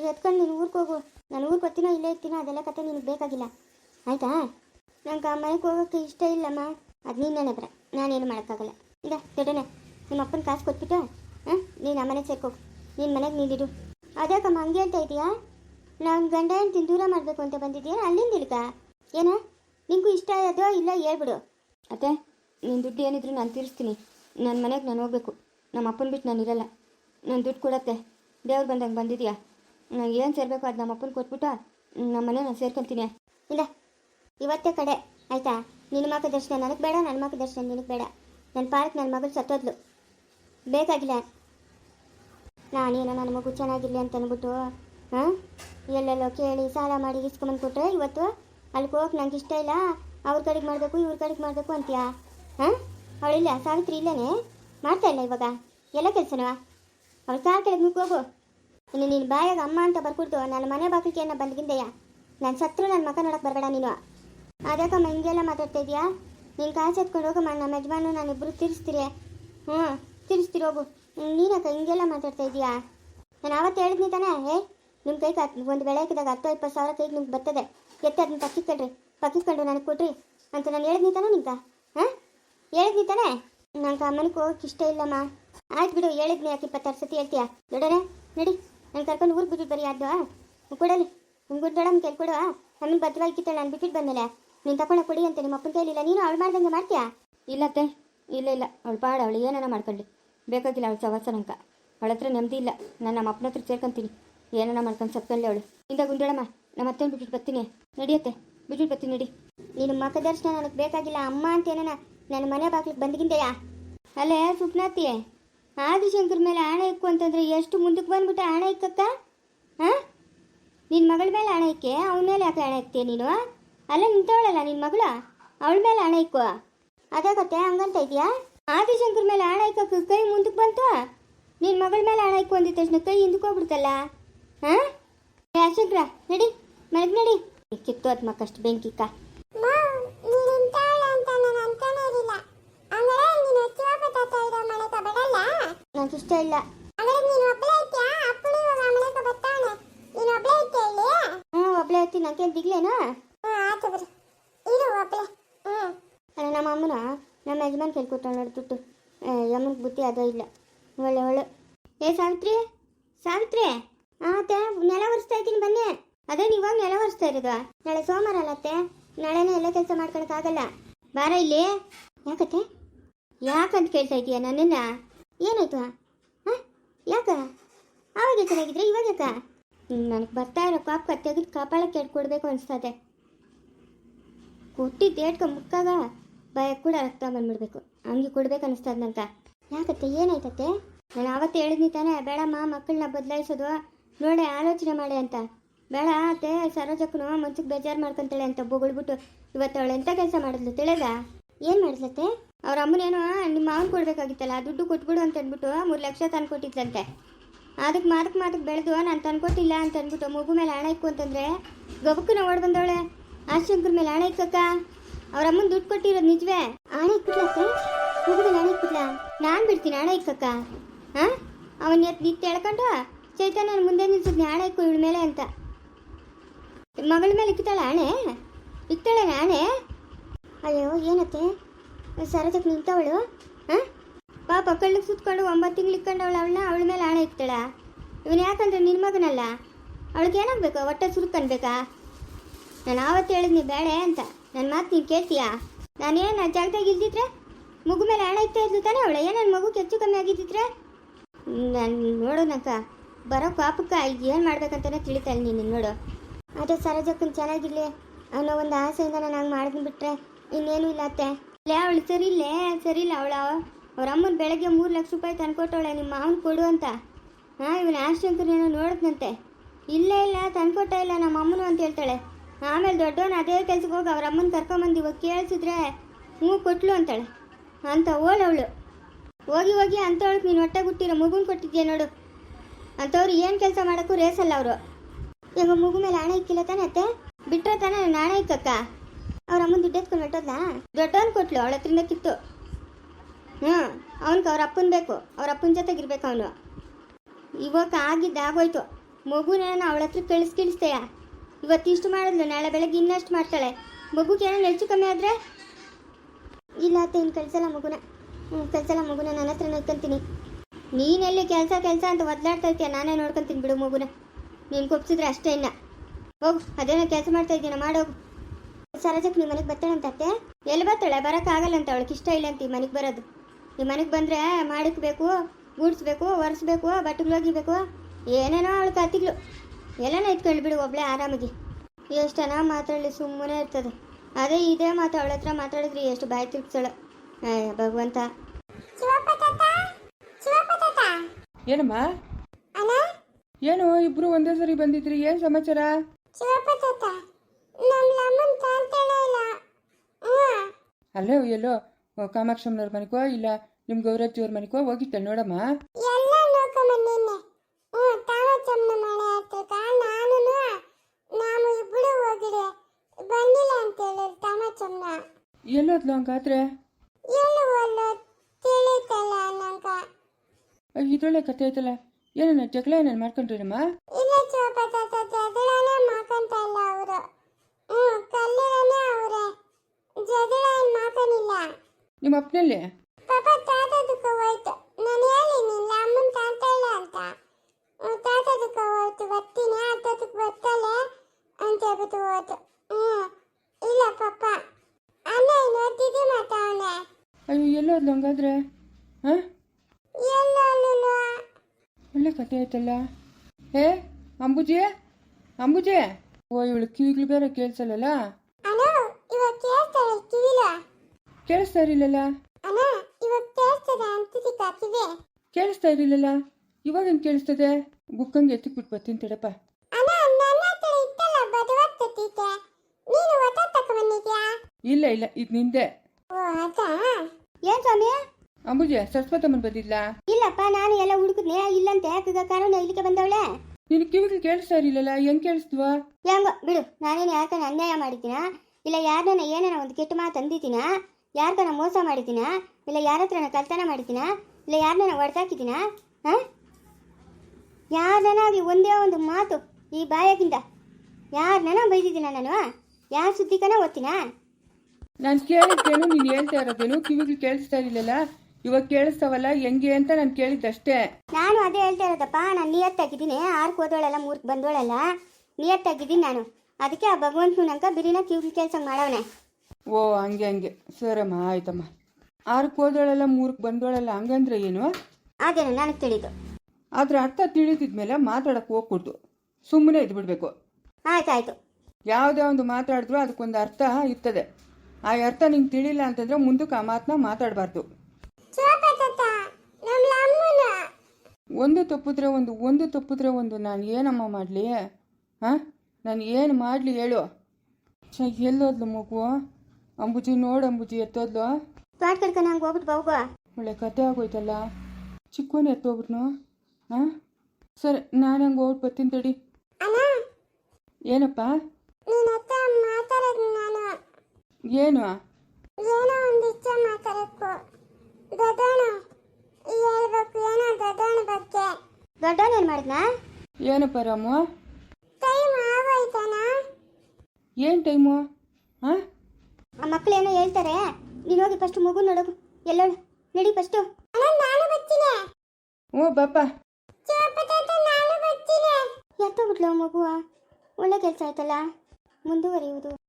ಈಗ ಎತ್ಕೊಂಡು ನೀನು ಊರಿಗೆ ಹೋಗು. ನಾನು ಊರಿಗೆ ಬರ್ತೀನೋ ಇಲ್ಲೇ ಇರ್ತೀನೋ ಅದೆಲ್ಲ ಕತೆ ನಿನಗೆ ಬೇಕಾಗಿಲ್ಲ. ಆಯಿತಾ? ನಂಗೆ ಆ ಮನೆಗೆ ಹೋಗೋಕ್ಕೆ ಇಷ್ಟ ಇಲ್ಲಮ್ಮ. ಅದು ನೀನೇ ಬರ ನಾನೇನು ಮಾಡೋಕ್ಕಾಗಲ್ಲ. ಇಲ್ಲ ದೊಡ್ಡನೆ ನಿಮ್ಮ ಅಪ್ಪನ ಕಾಸು ಕೊಟ್ಬಿಟ್ಟು, ಹಾಂ? ನೀನು ಆ ಮನೆಗೆ ಸೇರ್ಕೋಗು ನಿನ್ನ ಮನೆಗೆ ನೀಡಿಡು ಅದ್ಯಾಕಮ್ಮ, ಹಂಗೆ ಹೇಳ್ತಾ ಇದೀಯಾ? ನಾನು ಗಂಡ ಹೆಂಡ್ತಿನ ದೂರ ಮಾಡಬೇಕು ಅಂತ ಬಂದಿದ್ದೀಯ ಅಲ್ಲಿಂದ ಇಲ್ಕ? ಏನೋ? ನಿಂಗೂ ಇಷ್ಟ ಆಗೋದೋ ಇಲ್ಲ ಹೇಳ್ಬಿಡು. ಅತ್ತೆ ನಿನ್ನ ದುಡ್ಡು ಏನಿದ್ರು ನಾನು ತೀರಿಸ್ತೀನಿ. ನನ್ನ ಮನೆಗೆ ನಾನು ಹೋಗ್ಬೇಕು. ನಮ್ಮ ಅಪ್ಪನ ಬಿಟ್ಟು ನಾನು ಇರಲ್ಲ. ನಾನು ದುಡ್ಡು ಕೊಡತ್ತೆ. ದೇವ್ರು ಬಂದಂಗೆ ಬಂದಿದ್ಯಾ? ಏನು ಸೇರಬೇಕು ಅದು ನಮ್ಮ ಅಪ್ಪನ ಕೊಟ್ಬಿಟ್ಟು ನಮ್ಮ ಮನೆ ನಾನು ಸೇರ್ಕೊಂತೀನಿ. ಇಲ್ಲ, ಇವತ್ತೇ ಕಡೆ, ಆಯಿತಾ? ನಿನ್ನ ಮಗ ದರ್ಶನ, ನನಗೆ ಬೇಡ ನನ್ನ ಮಗ ದರ್ಶನ, ನಿನಗೆ ಬೇಡ. ನನ್ನ ಪಾರ್ಕ್ ನನ್ನ ಮಗಳು ಸತ್ತೋದ್ಲು. ಬೇಕಾಗಿಲ್ಲ. ನಾನೇನೋ ನನ್ನ ಮಗು ಚೆನ್ನಾಗಿರಲಿ ಅಂತ ಅಂದ್ಬಿಟ್ಟು ಹಾಂ? ಎಲ್ಲೆಲ್ಲೋ ಕೇಳಿ ಸಾಲ ಮಾಡಿ ಇಸ್ಕೊಂಬಂದು ಕೊಟ್ಟರೆ ಇವತ್ತು ಅಲ್ಲಿಗೆ ಹೋಗಕ್ಕೆ ನಂಗೆ ಇಷ್ಟ ಇಲ್ಲ. ಅವ್ರ ಕಡೆಗೆ ಮಾಡಬೇಕು, ಇವ್ರ ಕಡೆಗೆ ಮಾಡಬೇಕು ಅಂತೀಯಾ? ಹಾಂ? ಅವಳಿಲ್ಲ, ಸಾವಿತ್ರಿ ಇಲ್ಲನೇ? ಮಾಡ್ತಾ ಇಲ್ಲ ಇವಾಗ? ಎಲ್ಲ ಕೆಲಸನವಾ? ಅವ್ರು ಸಾರ್ ಕೆಳಗೆ ಮುಗ್ಗೋಗು ಇನ್ನು ನೀನು ಬಾಯಾಗ ಅಮ್ಮ ಅಂತ ಬರ್ಕೊಡ್ತು, ನನ್ನ ಮನೆ ಬಾಗಿಲಿಗೆ ಬಂದ್ಗಿಂದೆಯಾ ನಾನು ಸತ್ರು ನನ್ನ ಮಗ ನೋಡಕ್ಕೆ ಬರಬೇಡ ನೀನು. ಅದಕ್ಕಮ್ಮ ಹಿಂಗೆಲ್ಲ ಮಾತಾಡ್ತಾ ಇದೀಯಾ? ನೀನು ಕಾಸು ಎತ್ಕೊಂಡು ಹೋಗಮ್ಮ, ನಮ್ಮ ಯಜಮಾನು ನಾನಿಬ್ಬರು ತಿರ್ಸ್ತೀರಿ. ಹ್ಞೂ, ತಿರ್ಸ್ತೀರಿ ಹೋಗು. ನೀನಕ್ಕ ಹಿಂಗೆಲ್ಲ ಮಾತಾಡ್ತಾ ಇದೀಯಾ? ನಾನು ಆವತ್ತು ಹೇಳಿದ್ನಿ ತಾನೇ ಏ ನಿಮ್ಮ ಕೈಗೆ ಒಂದು ಬೆಳೆ ಹಾಕಿದಾಗ ಹತ್ತು, ಇಪ್ಪತ್ತು ಸಾವಿರ ಕೈಗೆ ನಿಮ್ಗೆ ಬರ್ತದೆ. ಎತ್ತೆ ಅದನ್ನ ಪಕ್ಕಿ ಪಕ್ಕಿಟ್ಕೊಂಡು ನನಗೆ ಕೊಡ್ರಿ ಅಂತ ನಾನು ಹೇಳಿದ್ನಿ ತಾನೇ ನಿಂಕ ಹಾಂ? ಹೇಳಿದ್ನಿ ತಾನೇ? ನಂಗೆ ಅಮ್ಮನಿಗೆ ಹೋಗೋಕೆ ಇಷ್ಟ ಇಲ್ಲಮ್ಮ. ಆಯ್ತು ಬಿಡು, ಹೇಳಿದ್ನಿ ಯಾಕೆ ಇಪ್ಪತ್ತಾರು ಸತಿ ಹೇಳ್ತೀಯಾ? ದೊಡ್ಡನೆ ನಡಿ. ನಾನು ಕರ್ಕೊಂಡು ಊರಿಗೆ ಬಿಟ್ಟು ಬರೀ ಅದು ಕೊಡಲಿ ನಿಮ್ಗೆ ಗುಡ್ಡೊಳಮ್ ಕೇಳಿ ಕೊಡುವ ನಮಗೆ ಭದ್ರವಾಗಿ ಕಿತ್ತಾಳೆ ನಾನು ಬಿಟ್ಟಿಟ್ಟು ಬಂದಮೇಲೆ. ನೀನು ತಗೊಂಡು ಕೊಡಿ ಅಂತ ನಿಮ್ಮ ಅಪ್ಪನ ಕೈಲಿಲ್ಲ ನೀನು ಅವಳು ಮಾಡ್ದಂಗೆ ಮಾಡ್ತೀಯಾ? ಇಲ್ಲತ್ತೆ ಇಲ್ಲ ಇಲ್ಲ. ಅವಳು ಪಾಡ ಅವಳು ಏನಾನ ಮಾಡ್ಕೊಳ್ಳಿ ಬೇಕಾಗಿಲ್ಲ ಅವಳು ಸವಸನಂಕ ಅವಳ ಹತ್ರ ನೆಮ್ಮದಿ ಇಲ್ಲ. ನಾನು ನಮ್ಮ ಅಪ್ಪನ ಹತ್ರ ಸೇರ್ಕೊಂತೀನಿ. ಏನಾನ ಮಾಡ್ಕೊಂಡು ಸತ್ಕೊಳ್ಳಿ ಅವಳು. ಇಂದ ಗುಂಡಳಮ್ಮ ನಮ್ಮ ಅತ್ತೆ ಬಿಟ್ಬಿಟ್ಟು ಬರ್ತೀನಿ. ನಡಿಯತ್ತೆ ಬಿಟ್ಟು ಬರ್ತೀನಿ ನಡಿ. ನೀನು ಮಕ್ಕ ದರ್ಶನ ನನಗೆ ಬೇಕಾಗಿಲ್ಲ. ಅಮ್ಮ ಅಂತ ಏನಾನ ನನ್ನ ಮನೆ ಬಾಗಿಲಿಗೆ ಬಂದಿಗಿಂದೆಯಾ? ಅಲ್ಲೇ ಸುಪ್ನಾತಿ ಆದಿಶಂಕರ್ ಮೇಲೆ ಆಣೆ ಇಕ್ಕು ಅಂತಂದ್ರೆ ಎಷ್ಟು ಮುಂದಕ್ಕೆ ಬಂದ್ಬಿಟ್ಟು ಹಣ ಇಕ್ಕಕ್ಕ? ಹಾಂ ನಿನ್ನ ಮಗಳ ಮೇಲೆ ಆಣೆ ಇಕ್ಕೆ? ಅವನ ಮೇಲೆ ಯಾಕೆ ಹಣ ಇಕ್ತೀಯ ನೀನು? ಅಲ್ಲ, ನಿಂತವಳಲ್ಲ ನಿನ್ನ ಮಗಳ? ಅವಳ ಮೇಲೆ ಹಣ ಇಕ್ಕು ಅದಾಗತ್ತೆ ಹಂಗಂತ ಇದೆಯಾ? ಆದಿಶಂಕರ್ ಮೇಲೆ ಹಣ ಇಕ್ಕಕ್ಕೆ ಕೈ ಮುಂದಕ್ಕೆ ಬಂತು? ನಿನ್ನ ಮಗಳ ಮೇಲೆ ಹಣ ಇಕ್ಕು ಅಂದಿದ್ದ ತಕ್ಷಣ ಕೈ ಹಿಂದಕ್ಕೆ ಹೋಗ್ಬಿಡ್ತಲ್ಲ? ಹಾಂ ಶಂಕರ ನಡಿ ಮನೆಗೆ ನಡಿ. ಕಿತ್ತೋದ್ ಮಕ್ಕಷ್ಟು ಬೆಂಕಿಕ್ಕ ಇಲ್ಲ. ಹ್ಞೂ ಒಬ್ಳೆ ಐತಿ ನಂಗೆ ದಿಗ್ಲೇನಾ? ಅಲ್ಲ ನಮ್ಮ ಅಮ್ಮನ ನಮ್ಮ ಯಜಮಾನ್ ಕೈ ನೋಡು ನೋಡಿ ದುಡ್ಡು. ಯಮ್ಮನ ಬುದ್ಧಿ ಅದೇ ಇಲ್ಲ. ಒಳ್ಳೆ ಒಳ್ಳೆ. ಏ ಸಾವಿತ್ರಿ ಸಾವಿತ್ರಿ. ಆತೆ ನೆಲ ಒರೆಸ್ತಾ ಇದ್ದೀನಿ ಬನ್ನಿ. ಅದೇ ನೀವಾಗ ನೆಲ ಒರೆಸ್ತಾ ಇರೋದು? ನಾಳೆ ಸೋಮವಾರ ಅಲ್ಲತ್ತೆ ನಾಳೆನೇ ಎಲ್ಲ ಕೆಲಸ ಮಾಡ್ಕೊಳಕ್ಕಾಗಲ್ಲ ಬಾರ ಇಲ್ಲಿ. ಯಾಕತ್ತೆ? ಯಾಕಂತ ಕೇಳ್ತಾ ಇದೀಯ ನನ್ನನ್ನ? ಏನಾಯ್ತು? ಯಾಕ? ಆವಾಗ ಚೆನ್ನಾಗಿದ್ರೆ ಇವಾಗ ಯಾಕ? ನನಗೆ ಬರ್ತಾ ಇರೋ ಕಾಪ ತೆಗೆದು ಕಾಪಾಳ ಎಡ್ಕೊಡ್ಬೇಕು ಅನಿಸ್ತದೆ. ಕೊಟ್ಟಿದ್ದು ಏಟ್ಕ ಮುಕ್ಕಾಗ ಭಯ ಕೂಡ ರಕ್ತ ಬಂದ್ಬಿಡ್ಬೇಕು. ಹಂಗೆ ಕೊಡ್ಬೇಕು ಅನಿಸ್ತದೆ ನಂಗೆ ಯಾಕತ್ತೆ, ಏನಾಯ್ತತ್ತೆ? ನಾನು ಆವತ್ತು ಹೇಳಿದ್ನಿ ತಾನೇ, ಬೇಡಮ್ಮ ಮಕ್ಕಳನ್ನ ಬದಲಾಯಿಸೋದು. ನೋಡಿ, ಆಲೋಚನೆ ಮಾಡಿ ಅಂತ. ಬೇಡ, ಅತ್ತೆ ಸರೋಜಕ್ಕನು ಮನ್ಸಿಗೆ ಬೇಜಾರು ಮಾಡ್ಕೊಂತಾಳೆ ಅಂತ ಬೊಗಳ್ಬಿಟ್ಟು ಇವತ್ತು ಅವಳು ಎಂಥ ಕೆಲಸ ಮಾಡಿದ್ಲು, ತಿಳಿದ? ಏನು ಮಾಡಿದ್ಲತ್ತೆ ಅವ್ರ ಅಮ್ಮನೇನೋ ನಿಮ್ಮ ಮಾವನ್ ಕೊಡ್ಬೇಕಾಗಿತ್ತಲ್ಲ, ದುಡ್ಡು ಕೊಟ್ಬಿಡು ಅಂತ ಅಂದ್ಬಿಟ್ಟು ಮೂರು ಲಕ್ಷ ತಂದು ಕೊಟ್ಟಿದ್ಲಂತೆ ಅದಕ್ಕೆ ಮಾದಕ್ಕೆ ಮಾದಕ್ಕೆ ಬೆಳೆದು ನಾನು ತಂದ್ಕೊಟ್ಟಿಲ್ಲ ಅಂತ ಅಂದ್ಬಿಟ್ಟು ಮಗು ಮೇಲೆ ಹಣ ಇಕ್ಕು ಅಂತಂದ್ರೆ ಗಬಕ್ಕನ ಓಡ್ ಬಂದವಳೆ. ಆಶಂಕರ್ ಮೇಲೆ ಹಣ ಇಕ್ಕಕ್ಕ ಅವ್ರ ಅಮ್ಮನ ದುಡ್ಡು ಕೊಟ್ಟಿರೋದು ನಿಜವೇ. ಹಣ ಇಕ್ಬಿಡ್ಲತ್ತೆ ಮಗು ಮೇಲೆ ಹಣ ಇಕ್ಬಿಡ್ಲ ನಾನು ಬಿಡ್ತೀನಿ ಹಣ ಇಕ್ಕಕ್ಕ ಹಾಂ ಅವನ್ ಎತ್ ನಿತ್ಯ ಹೇಳ್ಕೊಂಡು ಚೈತನ್ಯ ಮುಂದೆ ನಿಲ್ಸಿದ್ನಿ, ಹಣ ಇಕ್ಕು ಇವಳ ಮೇಲೆ ಅಂತ. ಮಗಳ ಮೇಲೆ ಇಕ್ತಾಳೆ ಹಣೆ? ಇಕ್ತಾಳೆ ಹಣೆ? ಅಯ್ಯೋ, ಏನತ್ತೆ? ಸರಜಕ್ಕೆ ನಿಂತವಳು? ಹಾಂ? ಪಾಪ ಕಳ್ಳಿಗೆ ಸುತ್ಕೊಂಡು ಒಂಬತ್ತು ತಿಂಗಳು ಇಕ್ಕೊಂಡವಳು ಅವಳನ್ನ, ಅವಳ ಮೇಲೆ ಆಣೆ ಇಕ್ತಾಳ? ಇವನು ಯಾಕಂದ್ರೆ ನಿನ್ನ ಮಗನಲ್ಲ? ಅವಳಿಗೆ ಏನಾಗಬೇಕು? ಹೊಟ್ಟೆ ಸುರುಕನ್ಬೇಕಾ ನಾನು ಆವತ್ತು ಹೇಳಿದ್ನಿ ಬೇಡ ಅಂತ. ನನ್ನ ಮಾತು ನೀನು ಕೇಳ್ತೀಯಾ? ನಾನೇನು ಜಾಗದಾಗ ಇಲ್ದಿದ್ರೆ ಮಗು ಮೇಲೆ ಹಣ ಇಕ್ತಾ ಇದ್ದು ತಾನೇ ಅವಳು? ನನ್ನ ಮಗು ಹೆಚ್ಚು ಕಮ್ಮಿ ಆಗಿದ್ದಿದ್ರೆ? ನಾನು ನೋಡೋಣಕ್ಕ, ಬರೋ ಪಾಪಕ್ಕ ಏನು ಮಾಡ್ಬೇಕಂತಾನೆ ತಿಳಿತಾಳೆ ನೀನು ನೋಡು. ಅದೇ ಸರೋಜಕ್ಕನ್ ಚೆನ್ನಾಗಿರ್ಲಿ ಅನ್ನೋ ಒಂದು ಆಸೆಯಿಂದ ನಾನು ಹಂಗೆ ಮಾಡಿದ್ನು ಬಿಟ್ರೆ ಇನ್ನೇನು ಇಲ್ಲ ಅತ್ತೆ. ಲೇ ಅವಳು ಸರಿ ಇಲ್ಲೇ, ಸರಿ ಇಲ್ಲ ಅವಳ. ಅವ್ರ ಅಮ್ಮನ ಬೆಳಗ್ಗೆ ಮೂರು ಲಕ್ಷ ರೂಪಾಯಿ ತಂದ್ಕೊಟ್ಟವಳೆ ನಿಮ್ಮ ಮಾವನ ಕೊಡು ಅಂತ. ಹಾಂ, ಇವನು ಏನೋ ನೋಡಿದ್ನಂತೆ. ಇಲ್ಲ ಇಲ್ಲ ತಂದ್ಕೊಟ್ಟ ಇಲ್ಲ ನಮ್ಮ ಅಮ್ಮನು ಅಂತ ಹೇಳ್ತಾಳೆ. ಆಮೇಲೆ ದೊಡ್ಡವನು ಅದೇ ಕೆಲ್ಸಕ್ಕೆ ಹೋಗಿ ಅವ್ರ ಅಮ್ಮನ ಕರ್ಕೊಂಬಂದು ಇವಾಗ ಕೇಳಿಸಿದ್ರೆ ಹ್ಞೂ ಕೊಟ್ಲು ಅಂತಾಳೆ. ಅಂತ ಓಳು ಅವಳು. ಹೋಗಿ ಹೋಗಿ ಅಂಥವಳಿಗೆ ನೀನು ಹೊಟ್ಟೆ ಗುಟ್ಟಿರೋ ಮಗುನ ಕೊಟ್ಟಿದ್ಯಾ ನೋಡು. ಅಂಥವ್ರು ಏನು ಕೆಲಸ ಮಾಡೋಕ್ಕೂ ರೇಸಲ್ಲ ಅವರು. ಈಗ ಮಗು ಮೇಲೆ ಹಣ ಇಕ್ಕಿಲ್ಲ ತಾನೆ ಅತ್ತೆ? ಬಿಟ್ಟರೆ ತಾನೇ ನಾಣೆ ಇಕ್ಕಕ್ಕ? ಅವ್ರ ಅಮ್ಮನ ದುಡ್ಡು ಎತ್ಕೊಂಡು ದೊಡ್ಡವನ್ ಕೊಟ್ಲು, ಅವಳ ಹತ್ರಿಂದ ಕಿತ್ತು. ಹ್ಞೂ, ಅವನ್ಗೆ ಅವ್ರ ಅಪ್ಪನ ಬೇಕು, ಅವ್ರ ಅಪ್ಪನ ಜೊತೆಗಿರ್ಬೇಕು ಅವನು. ಇವಾಗ ಆಗಿದ್ದ ಆಗೋಯ್ತು. ಮಗುನ ಅವಳ ಹತ್ರ ಕಳಿಸ್ ಕಿಳಿಸ್ತೇಯ? ಇವತ್ತು ಇಷ್ಟು ಮಾಡಿದ್ಲು, ನಾಳೆ ಬೆಳಗ್ಗೆ ಇನ್ನಷ್ಟು ಮಾಡ್ತಾಳೆ. ಮಗುಗೆ ಏನೋ ಹೆಚ್ಚು ಕಮ್ಮಿ ಆದರೆ? ಇಲ್ಲ ಅತ್ತೆ ಇನ್ನು ಕಳ್ಸಲ್ಲ ಮಗುನ. ಹ್ಞೂ ಕಳಿಸಲ್ಲ ಮಗುನ ನನ್ನ ಹತ್ರ ನೋಡ್ಕೊಂತೀನಿ. ನೀನೆಲ್ಲಿ ಕೆಲಸ ಕೆಲಸ ಅಂತ ಒದ್ಲಾಡ್ತಾ ಇರ್ತೀಯ ನಾನೇ ನೋಡ್ಕೊಂತೀನಿ ಬಿಡು ಮಗುನ. ನೀನು ಕೊಪ್ಸಿದ್ರೆ ಅಷ್ಟೇ ಇನ್ನ. ಹೋಗು, ಅದೇನೋ ಕೆಲಸ ಮಾಡ್ತಾ ಇದ್ದೀನ ಮಾಡೋಗು ಸರೋಜಕ್ಕೆ ನಿಮ್ಮ ಮನೆಗೆ ಬರ್ತಾಳಂತ ಅತ್ತೆ? ಎಲ್ಲಿ ಬರ್ತಾಳೆ ಬರೋಕ್ಕಾಗಲ್ಲ ಅಂತ ಅವಳಿಗೆ ಇಷ್ಟ ಇಲ್ಲ ಅಂತ ಈ ಮನೆಗೆ ಬರೋದು. ಈ ಮನೆಗೆ ಬಂದರೆ ಮಾಡಿಕ್ಬೇಕು ಗೂಡಿಸ್ಬೇಕು ಒರೆಸ್ಬೇಕು ಬಟ್ಟೆಗಳು ಒಗಿಬೇಕು. ಏನೇನೋ ಅವಳು ಕತ್ತಿಗ್ಳು. ಎಲ್ಲನ ಇಟ್ಕೊಂಡು ಬಿಡು ಒಬ್ಳೆ ಆರಾಮಾಗಿ. ಎಷ್ಟನ ಮಾತಾಡಲಿ ಸುಮ್ಮನೆ ಇರ್ತದೆ. ಅದೇ ಇದೇ ಮಾತು ಅವಳ ಹತ್ರ ಮಾತಾಡಿದ್ರಿ ಎಷ್ಟು ಬಾಯಿ ತಿರ್ಗ್ಸಳು ಭಗವಂತ. ಏನಮ್ಮ? ಏನು ಇಬ್ರು ಒಂದೇ ಸರಿ ಬಂದಿದ್ರಿ? ಏನ್ ಸಮಾಚಾರ? ಅಲ್ಲೇ ಎಲ್ಲೋ ಕಾಮಾಕ್ಷಮ್ಮನವ್ರ ಮನೆಗೋ ಇಲ್ಲ ನಿಮ್ ಗೌರಜ್ಜಿಯವ್ರ ಮನೆಗೋ ಹೋಗಿತ್ತ ನೋಡಮ್ಮ. ಎಲ್ಲೋದ್ಲು ಹಂಗಾದ್ರೆ ಇದ್ರೊಳ್ಳೆ ಕತೆ ಐತಲ್ಲ. ಏನನ್ನ ಜಗಳ ಏನೇನು ಮಾಡ್ಕೊಂಡ್ರೇನಮ್ಮ ಇಲ್ಲ ಚೋಪ ತಾತ ಜಗಳನೇ ಮಾಕಂತ ಇಲ್ಲ ಅವರು ಹ್ಞೂ ಕಲ್ಲಿರನೇ ಅವರೇ ಜಗಳ ಏನು ಮಾಕನಿಲ್ಲ ನಿಮ್ಮ ಅಪ್ಪನಲ್ಲಿ? ಪಾಪ ತಾತದಕ್ಕೆ ಹೋಯ್ತು. ನಾನು ಹೇಳಿನಿಲ್ಲ ಅಮ್ಮನ ತಾತ ಇಲ್ಲ ಅಂತ. ಹ್ಞೂ ತಾತದಕ್ಕೆ ಹೋಯ್ತು. ಬರ್ತೀನಿ ಆತದಕ್ಕೆ ಬರ್ತಲೆ ಅಂತ ಹೇಳ್ಬಿಟ್ಟು ಹೋಯ್ತು. ಹ್ಞೂ ಇಲ್ಲ ಪಾಪ. ಅಣ್ಣ ಏನು ಓದಿದ್ದು ಮಾತಾವನೆ ಅಯ್ಯೋ ಎಲ್ಲೋದ್ಲು ಹಂಗಾದ್ರೆ? ಹಾ? ಎಲ್ಲೋಲು ಒಳ್ಳೆ ಕತೆ ಆಯ್ತಲ್ಲ. ಏ ಅಂಬುಜಿ? ಅಂಬುಜಿ? ಓ ಇವಳು ಕಿವಿಗಳು ಬೇರೆ ಕೇಳಿಸಲ್ಲ ಅಣ್ಣ ಇವಾಗ ಕೇಳ್ತಾರೆ ಕಿವಿಲ ಕೇಳಿಸ್ತಾ ಇರಲಿಲ್ಲ ಕೇಳಿಸ್ತಾ ಇರಲಿಲ್ಲ ಇವಾಗ ಹೆಂಗೆ ಕೇಳಿಸ್ತದೆ? ಬುಕ್ಕಂಗೆ ಎತ್ತಿಕ್ಬಿಟ್ಟು ಬರ್ತೀನಿ ತಡಪ್ಪ. ಇಲ್ಲ ಇಲ್ಲ ಇದು ನಿಂದೆ. ಏನು ಸ್ವಾಮಿ? ಅಂಬುಜಿ ಸರಸ್ವತಮ್ಮನ್ ಬಂದಿಲ್ಲ ಇಲ್ಲಪ್ಪ ನಾನು ಎಲ್ಲ ಹುಡುಕಿದ್ನೆ ಇಲ್ಲಂತೆ ಕಾರಣ ಇಲ್ಲಿಗೆ ಬಂದವಳೆ. ನಿನ್ ಕಿವಿಗೆ ಕೇಳಿಸ್ತಾ ಇರಲಿಲ್ಲ ಹೆಂಗ್ ಕೇಳಿಸ್ದ್ವಾ? ಹೆಂಗೋ ಬಿಡು ನಾನೇನು ಯಾಕನ ಅನ್ಯಾಯ ಮಾಡಿದ್ದೀನ? ಇಲ್ಲ ಯಾರನ್ನ ಏನಾರ ಒಂದು ಕೆಟ್ಟ ಮಾತು ಅಂದಿದ್ದೀನ? ಯಾರ್ಗನ ಮೋಸ ಮಾಡಿದ್ದೀನಾ? ಇಲ್ಲ ಯಾರ ಹತ್ರನ ಕಳ್ತನ ಮಾಡಿದ್ದೀನಾ? ಇಲ್ಲ ಯಾರನ್ನ ಹೊಡೆದಾಕಿದ್ದೀನಾ? ಹಾಂ? ಯಾರನ್ನಾಗಲಿ ಒಂದೇ ಒಂದು ಮಾತು ಈ ಬಾಯಾಗಿಂದ? ಯಾರನ್ನ ಬೈದಿದ್ದೀನ ನಾನು? ಯಾರ ಸುದ್ದಿಕನ ಓದ್ತೀನಾ? ನಾನು ಕೇಳಿದ್ದೇನು ನೀನು ಹೇಳ್ತಾ ಇರೋದೇನು ಕಿವಿಗೆ ಕೇಳಿಸ್ತಾ ಇರಲಿಲ್ಲ ಇವಾಗ ಕೇಳಿಸ್ತಾವಲ್ಲ ಹೆಂಗೆ ಅಂತ ನಾನು ಕೇಳಿದ್ದಷ್ಟೇ. ನಾನು ಅದೇ ಹೇಳ್ತಾ ಇರೋದಪ್ಪ ನಾನು ನಿಯತ್ತಾಗಿದ್ದೀನಿ. ಆರು ಹೋದೋಳಲ್ಲ ಮೂರ್ಕ್ ಬಂದೋಳಲ್ಲ ನಿಯತ್ತಾಗಿದ್ದೀನಿ ನಾನು. ಅದಕ್ಕೆ ಆ ಭಗವಂತನ ನಂಗೆ ಬಿರಿನ ಕಿವಿಗೆ ಕೆಲಸ ಮಾಡವನೆ. ಓ ಹಂಗೆ ಹಂಗೆ. ಸರಮ್ಮ ಆಯ್ತಮ್ಮ. ಆರಕ್ಕೆ ಹೋದಳಲ್ಲ ಮೂರಕ್ಕೆ ಬಂದೋಳಲ್ಲ ಹಂಗಂದ್ರೆ ಏನು? ಅದೇನೆ ನನಗೆ ತಿಳಿದು. ಅದ್ರ ಅರ್ಥ ತಿಳಿದಿದ್ಮೇಲೆ ಮಾತಾಡಕ್ಕೆ ಹೋಗ್ಕೊಡ್ತು. ಸುಮ್ಮನೆ ಇದ್ದು ಬಿಡಬೇಕು ಆಯ್ತಾಯ್ತು. ಯಾವುದೇ ಒಂದು ಮಾತಾಡಿದ್ರು ಅದಕ್ಕೊಂದು ಅರ್ಥ ಇರ್ತದೆ. ಆ ಅರ್ಥ ನಿಂಗೆ ತಿಳಿಲ್ಲ ಅಂತಂದ್ರೆ ಮುಂದಕ್ಕೆ ಆ ಮಾತನ್ನ ಮಾತಾಡಬಾರ್ದು. ಒಂದು ತಪ್ಪಿದ್ರೆ ಒಂದು ಒಂದು ತಪ್ಪಿದ್ರೆ ಒಂದು. ನಾನು ಏನಮ್ಮ ಮಾಡಲಿ? ಹಾಂ? ನಾನು ಏನು ಮಾಡಲಿ ಹೇಳು. ಚ ಎಲ್ಲೋದ್ಲು ಮಗು? ಅಂಬುಜಿ ನೋಡು ಅಂಬುಜಿ ಎತ್ತೋದ್ಲು. ಹೋಗ್ಬಿಟ್ಟು ಒಳ್ಳೆ ಕತೆ ಆಗೋಯ್ತಲ್ಲ. ಚಿಕ್ಕೋನ್ ಎತ್ತೋಗ್ಬಿಟ್ನು. ಹಾಂ ಸರಿ ನಾನು ಹಂಗೆ ಹೋಗ್ಬಿಟ್ಟು ಬರ್ತೀನಿ ತಡಿ. ಏನಪ್ಪ? ಏನು? ಏನೋ ಒಂದು ಇಚ್ಛೆ ಮಾತಾಡಕ್ಕೂ ದೊಡ್ಡೋಣ ಹೇಳ್ಬೇಕು ಏನೋ ದೊಡ್ಡೋಣ ಬಗ್ಗೆ. ಏನು ಮಾಡಿದ್ನಾ? ಏನಪ್ಪ ರಾಮು? ಟೈಮ್ ಆಗೋಯ್ತಾನ ಏನು ಟೈಮು? ಹಾಂ ಆ ಮಕ್ಕಳೇನೋ ಏನೋ ಹೇಳ್ತಾರೆ. ನೀನು ಹೋಗಿ ಫಸ್ಟ್ ಮಗು ನೋಡೋಗು ಎಲ್ಲೋಳು ನಡಿ. ಫಸ್ಟು ಓ ಬಾಪ ಎತ್ತೋಗ್ಬಿಟ್ಲು ಮಗುವ. ಒಳ್ಳೆ ಕೆಲಸ ಆಯ್ತಲ್ಲ? ಮುಂದುವರಿಯುವುದು.